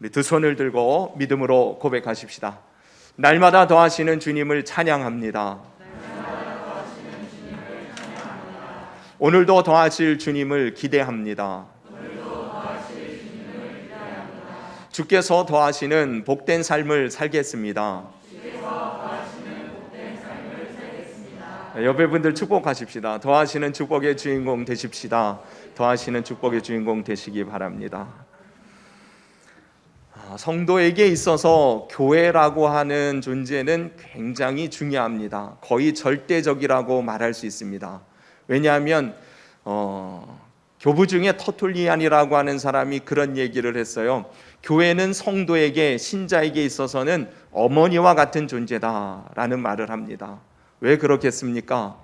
우리 두 손을 들고 믿음으로 고백하십시다. 날마다 더하시는 주님을 찬양합니다. 오늘도 더하실 주님을 기대합니다. 주께서 더하시는 복된 삶을 살겠습니다. 옆에 분들 축복하십시다. 더하시는 축복의 주인공 되십시다. 더하시는 축복의 주인공 되시기 바랍니다. 아, 성도에게 있어서 교회라고 하는 존재는 굉장히 중요합니다. 거의 절대적이라고 말할 수 있습니다. 왜냐하면 어, 교부 중에 터툴리안이라고 하는 사람이 그런 얘기를 했어요. 교회는 성도에게 신자에게 있어서는 어머니와 같은 존재다라는 말을 합니다. 왜 그렇겠습니까?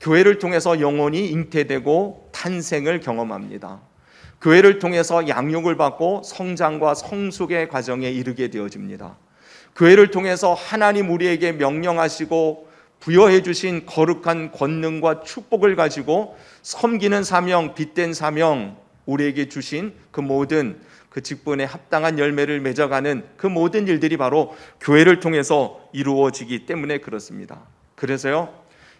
교회를 통해서 영혼이 잉태되고 탄생을 경험합니다. 교회를 통해서 양육을 받고 성장과 성숙의 과정에 이르게 되어집니다. 교회를 통해서 하나님 우리에게 명령하시고 부여해 주신 거룩한 권능과 축복을 가지고 섬기는 사명, 빚된 사명, 우리에게 주신 그 모든 그 직분에 합당한 열매를 맺어가는 그 모든 일들이 바로 교회를 통해서 이루어지기 때문에 그렇습니다. 그래서요,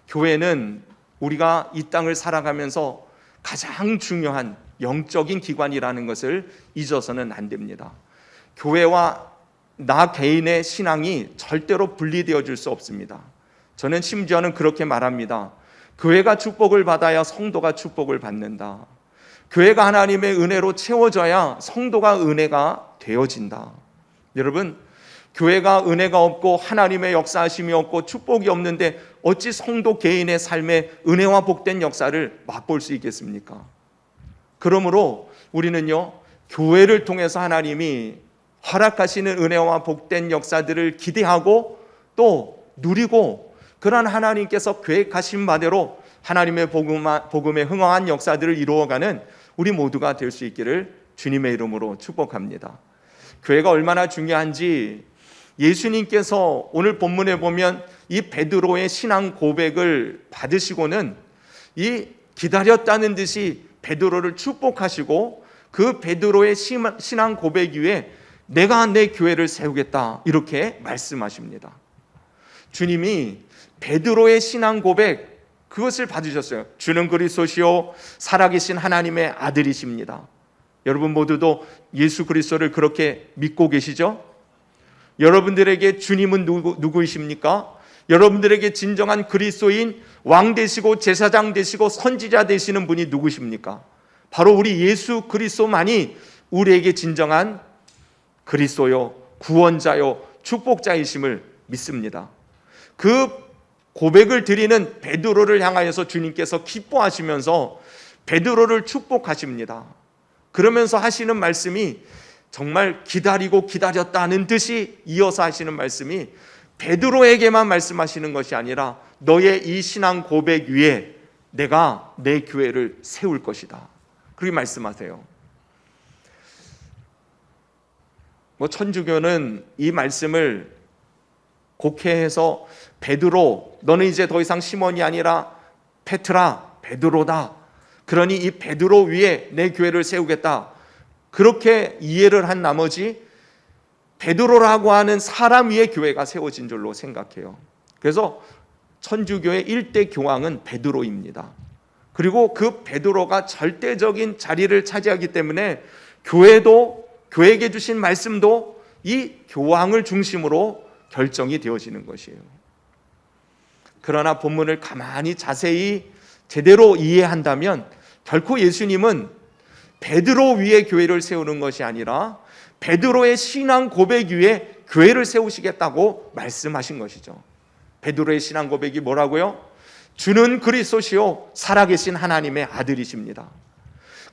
교회는 우리가 이 땅을 살아가면서 가장 중요한 영적인 기관이라는 것을 잊어서는 안 됩니다. 교회와 나 개인의 신앙이 절대로 분리되어질 수 없습니다. 저는 심지어는 그렇게 말합니다. 교회가 축복을 받아야 성도가 축복을 받는다. 교회가 하나님의 은혜로 채워져야 성도가 은혜가 되어진다. 여러분, 교회가 은혜가 없고 하나님의 역사하심이 없고 축복이 없는데 어찌 성도 개인의 삶에 은혜와 복된 역사를 맛볼 수 있겠습니까? 그러므로 우리는요, 교회를 통해서 하나님이 허락하시는 은혜와 복된 역사들을 기대하고 또 누리고 그런 하나님께서 계획하신 바대로 하나님의 복음에 흥황한 역사들을 이루어가는 우리 모두가 될 수 있기를 주님의 이름으로 축복합니다. 교회가 얼마나 중요한지 예수님께서 오늘 본문에 보면 이 베드로의 신앙 고백을 받으시고는 이 기다렸다는 듯이 베드로를 축복하시고 그 베드로의 신앙 고백 위에 내가 내 교회를 세우겠다 이렇게 말씀하십니다. 주님이 베드로의 신앙 고백 그것을 받으셨어요. 주는 그리스도시요 살아계신 하나님의 아들이십니다. 여러분 모두도 예수 그리스도를 그렇게 믿고 계시죠? 여러분들에게 주님은 누구, 누구이십니까? 여러분들에게 진정한 그리스도인 왕 되시고 제사장 되시고 선지자 되시는 분이 누구십니까? 바로 우리 예수 그리스도만이 우리에게 진정한 그리스도요 구원자요 축복자이심을 믿습니다. 그 고백을 드리는 베드로를 향하여서 주님께서 기뻐하시면서 베드로를 축복하십니다. 그러면서 하시는 말씀이 정말 기다리고 기다렸다는 듯이 이어서 하시는 말씀이 베드로에게만 말씀하시는 것이 아니라 너의 이 신앙 고백 위에 내가 내 교회를 세울 것이다. 그렇게 말씀하세요. 뭐 천주교는 이 말씀을 곡해해서 베드로 너는 이제 더 이상 시몬이 아니라 페트라 베드로다. 그러니 이 베드로 위에 내 교회를 세우겠다. 그렇게 이해를 한 나머지 베드로라고 하는 사람 위에 교회가 세워진 줄로 생각해요. 그래서 천주교의 일대 교황은 베드로입니다. 그리고 그 베드로가 절대적인 자리를 차지하기 때문에 교회도 교회에게 주신 말씀도 이 교황을 중심으로 결정이 되어지는 것이에요. 그러나 본문을 가만히 자세히 제대로 이해한다면 결코 예수님은 베드로 위에 교회를 세우는 것이 아니라 베드로의 신앙 고백 위에 교회를 세우시겠다고 말씀하신 것이죠. 베드로의 신앙 고백이 뭐라고요? 주는 그리스도시요 살아계신 하나님의 아들이십니다.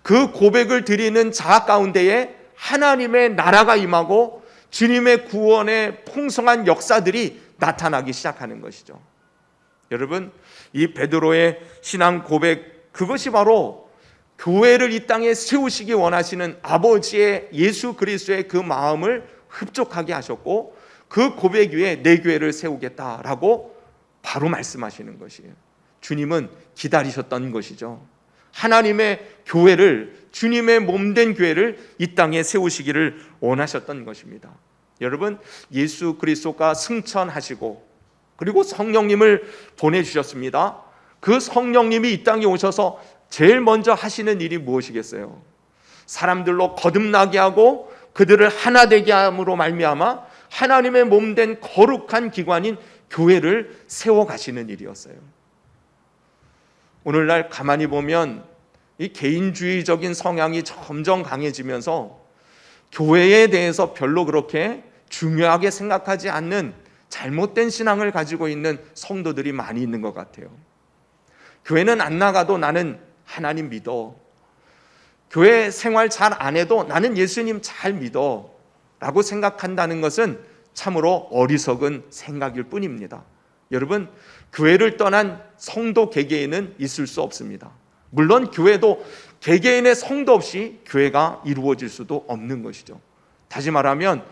그 고백을 드리는 자 가운데에 하나님의 나라가 임하고 주님의 구원의 풍성한 역사들이 나타나기 시작하는 것이죠. 여러분, 이 베드로의 신앙 고백 그것이 바로 교회를 이 땅에 세우시기 원하시는 아버지의 예수 그리스도의 그 마음을 흡족하게 하셨고 그 고백 위에 내 교회를 세우겠다라고 바로 말씀하시는 것이에요. 주님은 기다리셨던 것이죠. 하나님의 교회를 주님의 몸된 교회를 이 땅에 세우시기를 원하셨던 것입니다. 여러분 예수 그리스도가 승천하시고 그리고 성령님을 보내 주셨습니다. 그 성령님이 이 땅에 오셔서 제일 먼저 하시는 일이 무엇이겠어요? 사람들로 거듭나게 하고 그들을 하나 되게 함으로 말미암아 하나님의 몸 된 거룩한 기관인 교회를 세워 가시는 일이었어요. 오늘날 가만히 보면 이 개인주의적인 성향이 점점 강해지면서 교회에 대해서 별로 그렇게 중요하게 생각하지 않는 잘못된 신앙을 가지고 있는 성도들이 많이 있는 것 같아요. 교회는 안 나가도 나는 하나님 믿어. 교회 생활 잘 안 해도 나는 예수님 잘 믿어. 라고 생각한다는 것은 참으로 어리석은 생각일 뿐입니다. 여러분, 교회를 떠난 성도 개개인은 있을 수 없습니다. 물론 교회도 개개인의 성도 없이 교회가 이루어질 수도 없는 것이죠. 다시 말하면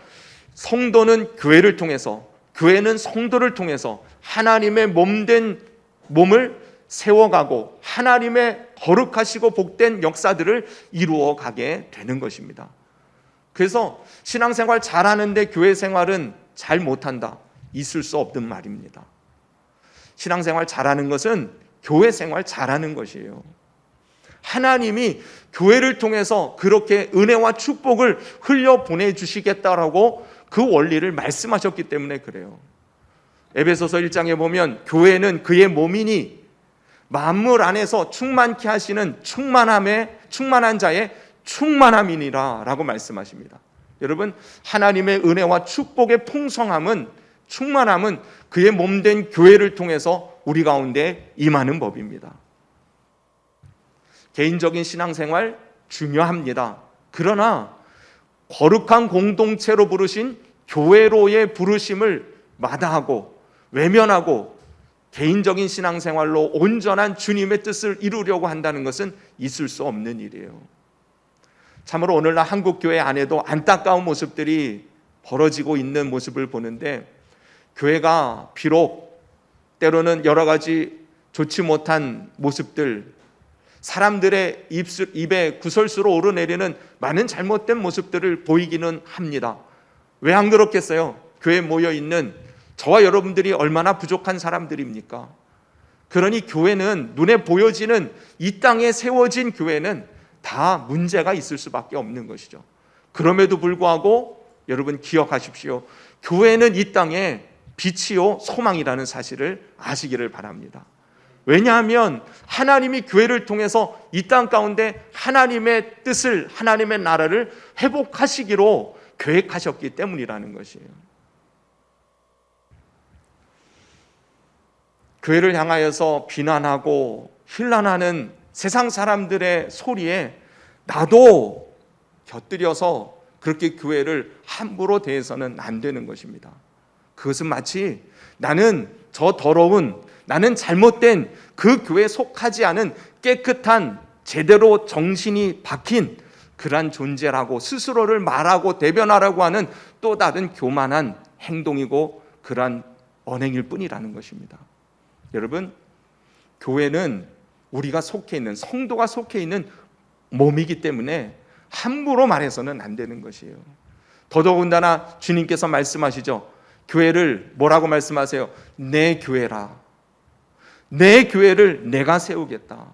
성도는 교회를 통해서 교회는 성도를 통해서 하나님의 몸 된 몸을 세워가고 하나님의 거룩하시고 복된 역사들을 이루어 가게 되는 것입니다. 그래서 신앙생활 잘하는데 교회 생활은 잘 못한다. 있을 수 없는 말입니다. 신앙생활 잘하는 것은 교회 생활 잘하는 것이에요. 하나님이 교회를 통해서 그렇게 은혜와 축복을 흘려 보내주시겠다라고 그 원리를 말씀하셨기 때문에 그래요. 에베소서 1장에 보면 교회는 그의 몸이니 만물 안에서 충만케 하시는 충만함의 충만한 자의 충만함이니라라고 말씀하십니다. 여러분 하나님의 은혜와 축복의 풍성함은 충만함은 그의 몸된 교회를 통해서 우리 가운데 임하는 법입니다. 개인적인 신앙생활 중요합니다. 그러나 거룩한 공동체로 부르신 교회로의 부르심을 마다하고 외면하고 개인적인 신앙생활로 온전한 주님의 뜻을 이루려고 한다는 것은 있을 수 없는 일이에요. 참으로 오늘날 한국 교회 안에도 안타까운 모습들이 벌어지고 있는 모습을 보는데 교회가 비록 때로는 여러 가지 좋지 못한 모습들 사람들의 입술, 입에 구설수로 오르내리는 많은 잘못된 모습들을 보이기는 합니다. 왜 안 그렇겠어요? 교회에 모여 있는 저와 여러분들이 얼마나 부족한 사람들입니까? 그러니 교회는 눈에 보여지는 이 땅에 세워진 교회는 다 문제가 있을 수밖에 없는 것이죠. 그럼에도 불구하고 여러분 기억하십시오. 교회는 이 땅에 빛이요 소망이라는 사실을 아시기를 바랍니다. 왜냐하면 하나님이 교회를 통해서 이 땅 가운데 하나님의 뜻을 하나님의 나라를 회복하시기로 계획하셨기 때문이라는 것이에요. 교회를 향하여서 비난하고 힐난하는 세상 사람들의 소리에 나도 곁들여서 그렇게 교회를 함부로 대해서는 안 되는 것입니다. 그것은 마치 나는 저 더러운 나는 잘못된 그 교회에 속하지 않은 깨끗한 제대로 정신이 박힌 그러한 존재라고 스스로를 말하고 대변하라고 하는 또 다른 교만한 행동이고 그러한 언행일 뿐이라는 것입니다. 여러분, 교회는 우리가 속해 있는 성도가 속해 있는 몸이기 때문에 함부로 말해서는 안 되는 것이에요. 더더군다나 주님께서 말씀하시죠. 교회를 뭐라고 말씀하세요? 내 교회라. 내 교회를 내가 세우겠다.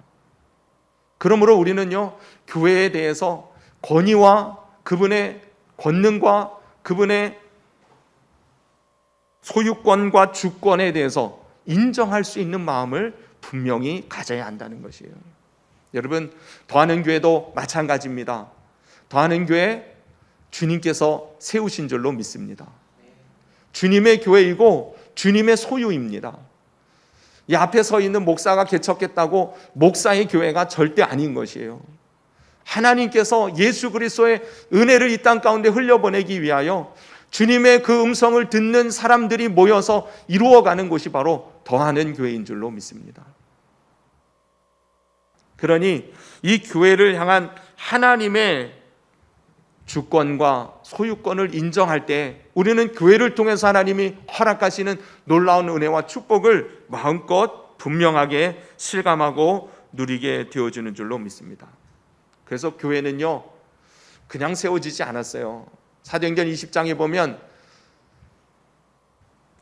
그러므로 우리는요, 교회에 대해서 권위와 그분의 권능과 그분의 소유권과 주권에 대해서 인정할 수 있는 마음을 분명히 가져야 한다는 것이에요. 여러분, 더하는 교회도 마찬가지입니다. 더하는 교회 주님께서 세우신 줄로 믿습니다. 주님의 교회이고 주님의 소유입니다. 이 앞에 서 있는 목사가 개척했다고 목사의 교회가 절대 아닌 것이에요. 하나님께서 예수 그리스도의 은혜를 이 땅 가운데 흘려보내기 위하여 주님의 그 음성을 듣는 사람들이 모여서 이루어가는 곳이 바로 더하는 교회인 줄로 믿습니다. 그러니 이 교회를 향한 하나님의 주권과 소유권을 인정할 때 우리는 교회를 통해서 하나님이 허락하시는 놀라운 은혜와 축복을 마음껏 분명하게 실감하고 누리게 되어주는 줄로 믿습니다. 그래서 교회는요, 그냥 세워지지 않았어요. 사도행전 20장에 보면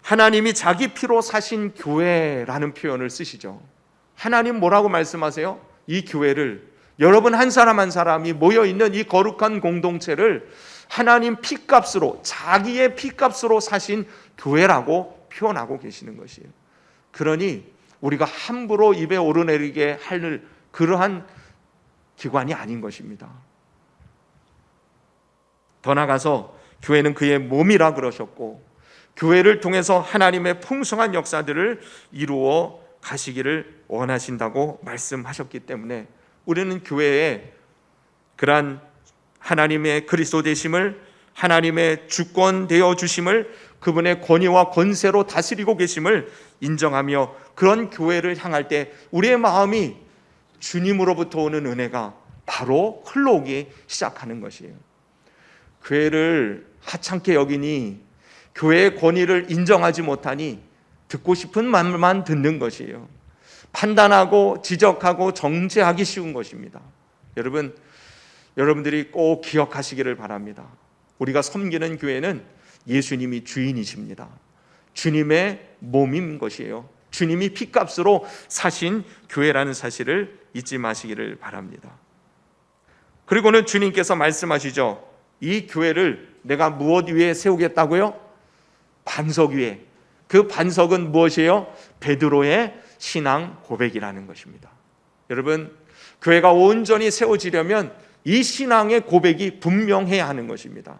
하나님이 자기 피로 사신 교회라는 표현을 쓰시죠. 하나님 뭐라고 말씀하세요? 이 교회를 여러분 한 사람 한 사람이 모여 있는 이 거룩한 공동체를 하나님 피값으로 자기의 피값으로 사신 교회라고 표현하고 계시는 것이에요. 그러니 우리가 함부로 입에 오르내리게 할 그러한 기관이 아닌 것입니다. 더 나가서 교회는 그의 몸이라 그러셨고 교회를 통해서 하나님의 풍성한 역사들을 이루어 가시기를 원하신다고 말씀하셨기 때문에 우리는 교회에 그러한 하나님의 그리스도 되심을 하나님의 주권 되어 주심을 그분의 권위와 권세로 다스리고 계심을 인정하며 그런 교회를 향할 때 우리의 마음이 주님으로부터 오는 은혜가 바로 흘러오기 시작하는 것이에요. 교회를 하찮게 여기니 교회의 권위를 인정하지 못하니 듣고 싶은 말만 듣는 것이에요. 판단하고 지적하고 정죄하기 쉬운 것입니다. 여러분, 여러분들이 꼭 기억하시기를 바랍니다. 우리가 섬기는 교회는 예수님이 주인이십니다. 주님의 몸인 것이에요. 주님이 피값으로 사신 교회라는 사실을 잊지 마시기를 바랍니다. 그리고는 주님께서 말씀하시죠. 이 교회를 내가 무엇 위에 세우겠다고요? 반석 위에. 그 반석은 무엇이에요? 베드로의 신앙 고백이라는 것입니다. 여러분, 교회가 온전히 세워지려면 이 신앙의 고백이 분명해야 하는 것입니다.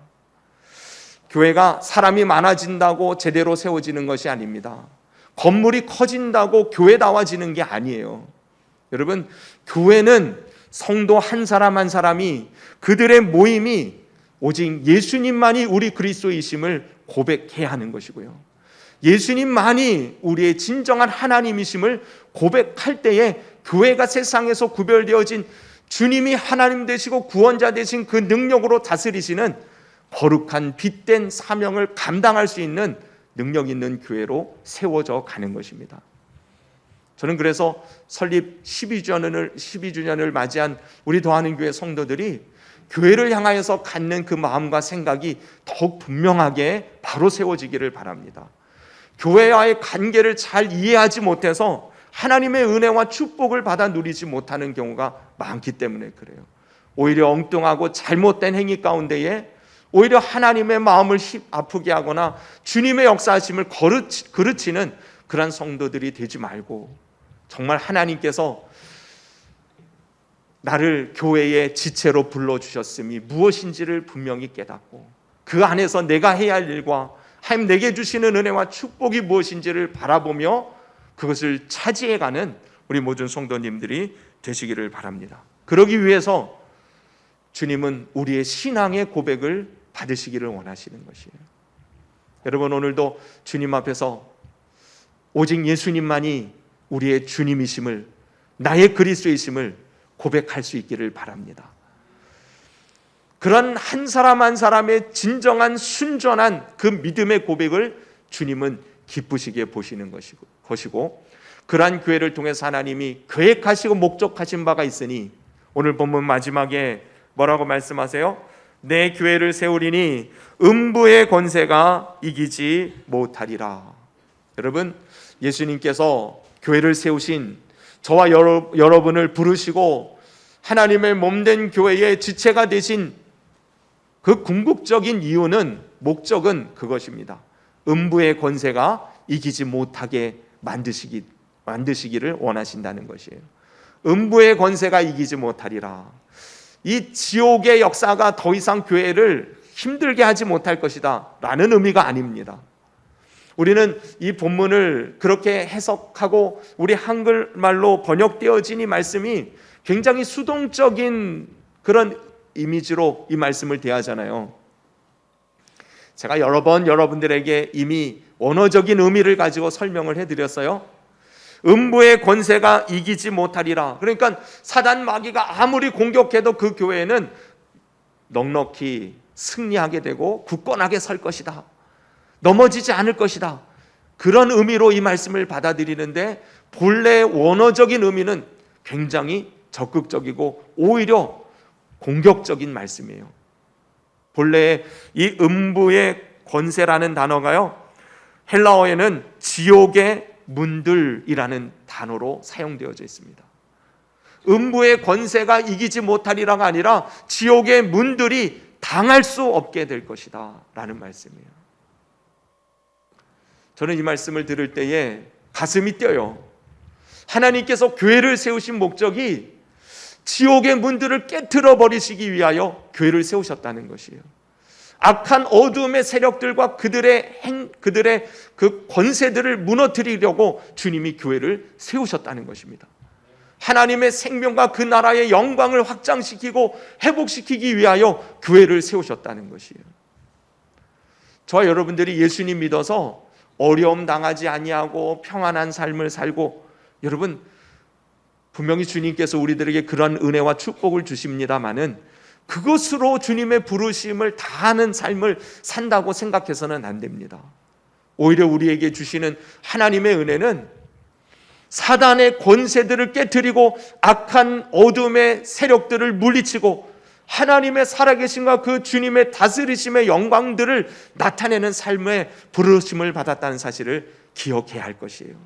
교회가 사람이 많아진다고 제대로 세워지는 것이 아닙니다. 건물이 커진다고 교회다워지는 게 아니에요. 여러분, 교회는 성도 한 사람 한 사람이 그들의 모임이 오직 예수님만이 우리 그리스도이심을 고백해야 하는 것이고요. 예수님만이 우리의 진정한 하나님이심을 고백할 때에 교회가 세상에서 구별되어진 주님이 하나님 되시고 구원자 되신 그 능력으로 다스리시는 거룩한 빛된 사명을 감당할 수 있는 능력 있는 교회로 세워져 가는 것입니다. 저는 그래서 설립 12주년을 12주년을 맞이한 우리 더하는 교회 성도들이 교회를 향하여서 갖는 그 마음과 생각이 더욱 분명하게 바로 세워지기를 바랍니다. 교회와의 관계를 잘 이해하지 못해서 하나님의 은혜와 축복을 받아 누리지 못하는 경우가 많기 때문에 그래요. 오히려 엉뚱하고 잘못된 행위 가운데에 오히려 하나님의 마음을 아프게 하거나 주님의 역사하심을 그르치는 그런 성도들이 되지 말고 정말 하나님께서 나를 교회의 지체로 불러주셨음이 무엇인지를 분명히 깨닫고 그 안에서 내가 해야 할 일과 하나님 내게 주시는 은혜와 축복이 무엇인지를 바라보며 그것을 차지해가는 우리 모든 성도님들이 되시기를 바랍니다. 그러기 위해서 주님은 우리의 신앙의 고백을 받으시기를 원하시는 것이에요. 여러분 오늘도 주님 앞에서 오직 예수님만이 우리의 주님이심을 나의 그리스도이심을 고백할 수 있기를 바랍니다. 그런 한 사람 한 사람의 진정한 순전한 그 믿음의 고백을 주님은 기쁘시게 보시는 것이고, 그러한 교회를 통해서 하나님이 계획하시고 목적하신 바가 있으니 오늘 본문 마지막에 뭐라고 말씀하세요? 내 교회를 세우리니 음부의 권세가 이기지 못하리라. 여러분, 예수님께서 교회를 세우신 저와 여러, 여러분을 부르시고 하나님의 몸된 교회의 지체가 되신 그 궁극적인 이유는 목적은 그것입니다. 음부의 권세가 이기지 못하게 만드시기 만드시기를 원하신다는 것이에요. 음부의 권세가 이기지 못하리라. 이 지옥의 역사가 더 이상 교회를 힘들게 하지 못할 것이다. 라는 의미가 아닙니다. 우리는 이 본문을 그렇게 해석하고 우리 한글말로 번역되어진 이 말씀이 굉장히 수동적인 그런 이미지로 이 말씀을 대하잖아요. 제가 여러 번 여러분들에게 이미 원어적인 의미를 가지고 설명을 해드렸어요. 음부의 권세가 이기지 못하리라. 그러니까 사단 마귀가 아무리 공격해도 그 교회는 넉넉히 승리하게 되고 굳건하게 설 것이다. 넘어지지 않을 것이다. 그런 의미로 이 말씀을 받아들이는데 본래 원어적인 의미는 굉장히 적극적이고 오히려 공격적인 말씀이에요. 본래 이 음부의 권세라는 단어가요. 헬라어에는 지옥의 문들이라는 단어로 사용되어져 있습니다. 음부의 권세가 이기지 못하리라가 아니라 지옥의 문들이 당할 수 없게 될 것이다 라는 말씀이에요. 저는 이 말씀을 들을 때에 가슴이 뛰어요. 하나님께서 교회를 세우신 목적이 지옥의 문들을 깨뜨려 버리시기 위하여 교회를 세우셨다는 것이에요. 악한 어둠의 세력들과 그들의 행, 그들의 그 권세들을 무너뜨리려고 주님이 교회를 세우셨다는 것입니다. 하나님의 생명과 그 나라의 영광을 확장시키고 회복시키기 위하여 교회를 세우셨다는 것이에요. 저와 여러분들이 예수님 믿어서 어려움 당하지 아니하고 평안한 삶을 살고 여러분 분명히 주님께서 우리들에게 그런 은혜와 축복을 주십니다마는 그것으로 주님의 부르심을 다하는 삶을 산다고 생각해서는 안 됩니다. 오히려 우리에게 주시는 하나님의 은혜는 사단의 권세들을 깨뜨리고 악한 어둠의 세력들을 물리치고 하나님의 살아계신과 그 주님의 다스리심의 영광들을 나타내는 삶의 부르심을 받았다는 사실을 기억해야 할 것이에요.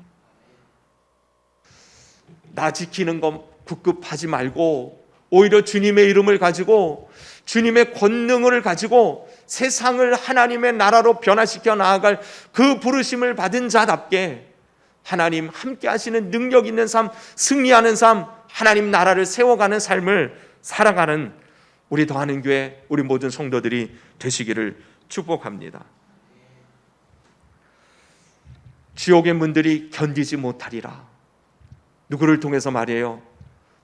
나 지키는 것 급급하지 말고 오히려 주님의 이름을 가지고 주님의 권능을 가지고 세상을 하나님의 나라로 변화시켜 나아갈 그 부르심을 받은 자답게 하나님 함께 하시는 능력 있는 삶, 승리하는 삶, 하나님 나라를 세워가는 삶을 살아가는 우리 더하는 교회, 우리 모든 성도들이 되시기를 축복합니다. 지옥의 문들이 견디지 못하리라. 누구를 통해서 말이에요?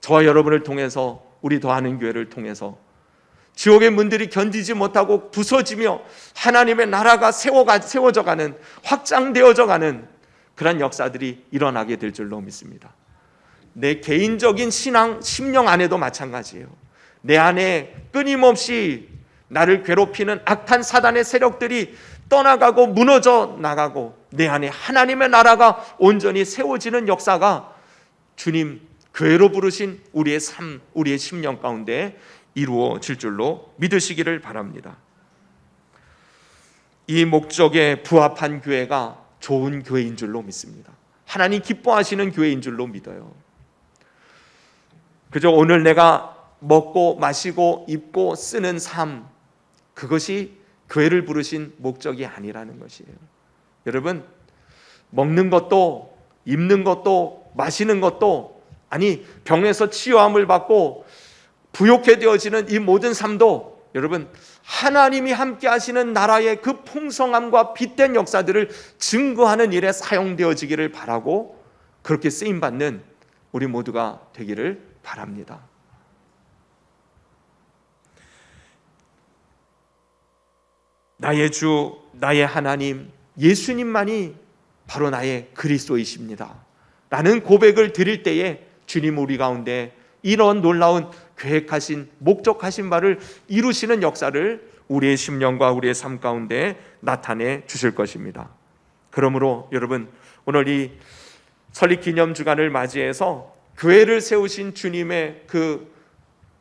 저와 여러분을 통해서 우리 더하는 교회를 통해서 지옥의 문들이 견디지 못하고 부서지며 하나님의 나라가 세워가, 세워져 가는 확장되어져 가는 그런 역사들이 일어나게 될 줄로 믿습니다. 내 개인적인 신앙, 심령 안에도 마찬가지예요. 내 안에 끊임없이 나를 괴롭히는 악한 사단의 세력들이 떠나가고 무너져 나가고 내 안에 하나님의 나라가 온전히 세워지는 역사가 주님 교회로 부르신 우리의 삶, 우리의 심령 가운데 이루어질 줄로 믿으시기를 바랍니다. 이 목적에 부합한 교회가 좋은 교회인 줄로 믿습니다. 하나님 기뻐하시는 교회인 줄로 믿어요. 그저 오늘 내가 먹고 마시고 입고 쓰는 삶 그것이 교회를 부르신 목적이 아니라는 것이에요. 여러분 먹는 것도 입는 것도 마시는 것도 아니 병에서 치유함을 받고 부욕해 되어지는 이 모든 삶도 여러분 하나님이 함께 하시는 나라의 그 풍성함과 빛된 역사들을 증거하는 일에 사용되어지기를 바라고 그렇게 쓰임 받는 우리 모두가 되기를 바랍니다. 나의 주, 나의 하나님, 예수님만이 바로 나의 그리스도이십니다. 라는 고백을 드릴 때에 주님 우리 가운데 이런 놀라운 계획하신 목적하신 바를 이루시는 역사를 우리의 심령과 우리의 삶 가운데 나타내 주실 것입니다. 그러므로 여러분 오늘 이 설립 기념 주간을 맞이해서 교회를 세우신 주님의 그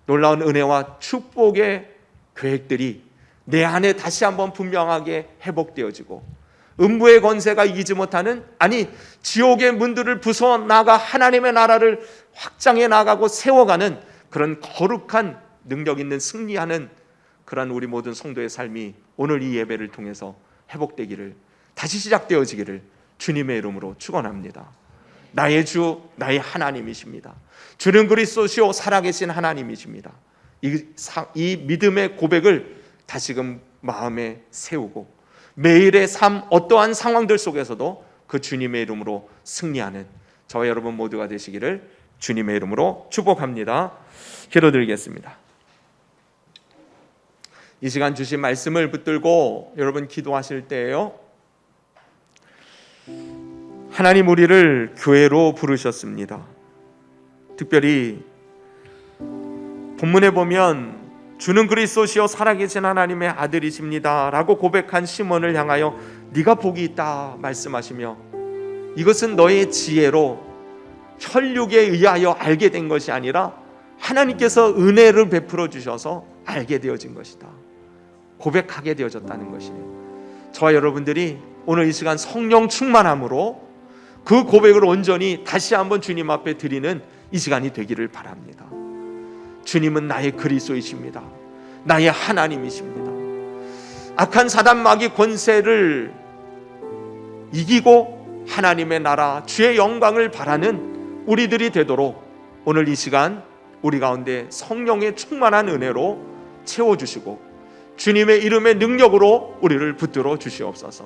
놀라운 은혜와 축복의 계획들이 내 안에 다시 한번 분명하게 회복되어지고 음부의 권세가 이기지 못하는 아니 지옥의 문들을 부숴 나가 하나님의 나라를 확장해 나가고 세워가는 그런 거룩한 능력 있는 승리하는 그러한 우리 모든 성도의 삶이 오늘 이 예배를 통해서 회복되기를 다시 시작되어지기를 주님의 이름으로 축원합니다. 나의 주 나의 하나님이십니다. 주는 그리스도시요 살아계신 하나님이십니다. 이, 이 믿음의 고백을 다시금 마음에 세우고 매일의 삶 어떠한 상황들 속에서도 그 주님의 이름으로 승리하는 저와 여러분 모두가 되시기를 주님의 이름으로 축복합니다. 기도 드리겠습니다. 이 시간 주신 말씀을 붙들고 여러분 기도하실 때에요. 하나님 우리를 교회로 부르셨습니다. 특별히 본문에 보면 주는 그리스도시요 살아계신 하나님의 아들이십니다라고 고백한 시몬을 향하여 네가 복이 있다 말씀하시며 이것은 너의 지혜로 혈육에 의하여 알게 된 것이 아니라 하나님께서 은혜를 베풀어 주셔서 알게 되어진 것이다. 고백하게 되어졌다는 것이에요. 저와 여러분들이 오늘 이 시간 성령 충만함으로 그 고백을 온전히 다시 한번 주님 앞에 드리는 이 시간이 되기를 바랍니다. 주님은 나의 그리스도이십니다. 나의 하나님이십니다. 악한 사단 마귀 권세를 이기고 하나님의 나라 주의 영광을 바라는 우리들이 되도록 오늘 이 시간 우리 가운데 성령의 충만한 은혜로 채워 주시고 주님의 이름의 능력으로 우리를 붙들어 주시옵소서.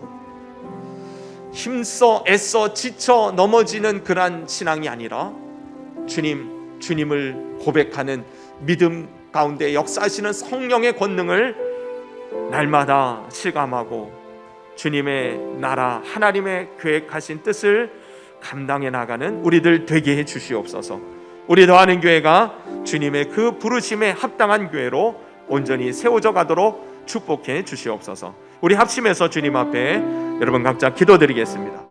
힘써 애써 지쳐 넘어지는 그러한 신앙이 아니라 주님 주님을 고백하는 믿음 가운데 역사하시는 성령의 권능을 날마다 실감하고 주님의 나라 하나님의 계획하신 뜻을 감당해 나가는 우리들 되게 해 주시옵소서. 우리 더하는 교회가 주님의 그 부르심에 합당한 교회로 온전히 세워져 가도록 축복해 주시옵소서. 우리 합심해서 주님 앞에 여러분 각자 기도드리겠습니다.